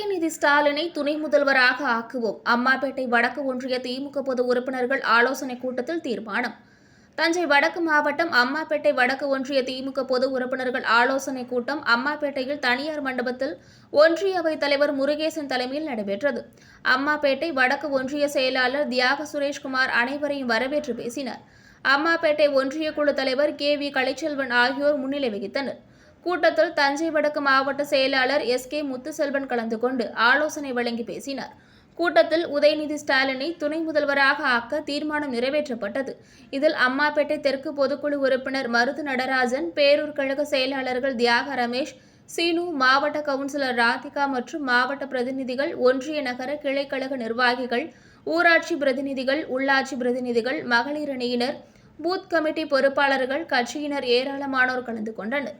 ஸ்டாலினை துணை முதல்வராக ஆக்குவோம். அம்மாப்பேட்டை வடக்கு ஒன்றிய திமுக பொது உறுப்பினர்கள் ஆலோசனைக் கூட்டத்தில் தீர்மானம். தஞ்சை வடக்கு மாவட்டம் அம்மாப்பேட்டை வடக்கு ஒன்றிய திமுக பொது உறுப்பினர்கள் ஆலோசனைக் கூட்டம் அம்மாப்பேட்டையில் தனியார் மண்டபத்தில் ஒன்றிய அவைத் தலைவர் முருகேசன் தலைமையில் நடைபெற்றது. அம்மாப்பேட்டை வடக்கு ஒன்றிய செயலாளர் தியாக சுரேஷ்குமார் அனைவரையும் வரவேற்று பேசினார். அம்மாப்பேட்டை ஒன்றிய குழு தலைவர் கே வி கலைச்செல்வன் ஆகியோர் முன்னிலை வகித்தனர். கூட்டத்தில் தஞ்சை வடக்கு மாவட்ட செயலாளர் எஸ் கே முத்துசெல்வன் கலந்து கொண்டு ஆலோசனை வழங்கி பேசினார். கூட்டத்தில் உதயநிதி ஸ்டாலினை துணை முதல்வராக ஆக்க தீர்மானம் நிறைவேற்றப்பட்டது. இதில் அம்மாப்பேட்டை தெற்கு பொதுக்குழு உறுப்பினர் மருது நடராஜன் பேரூர் கழக செயலாளர்கள் தியாக ரமேஷ் சீனு மாவட்ட கவுன்சிலர் ராதிகா மற்றும் மாவட்ட பிரதிநிதிகள் ஒன்றிய நகர கிளைக்கழக நிர்வாகிகள் ஊராட்சி பிரதிநிதிகள் உள்ளாட்சி பிரதிநிதிகள் மகளிர் அணியினர் பூத் கமிட்டி பொறுப்பாளர்கள் கட்சியினர் ஏராளமானோர் கலந்து கொண்டனர்.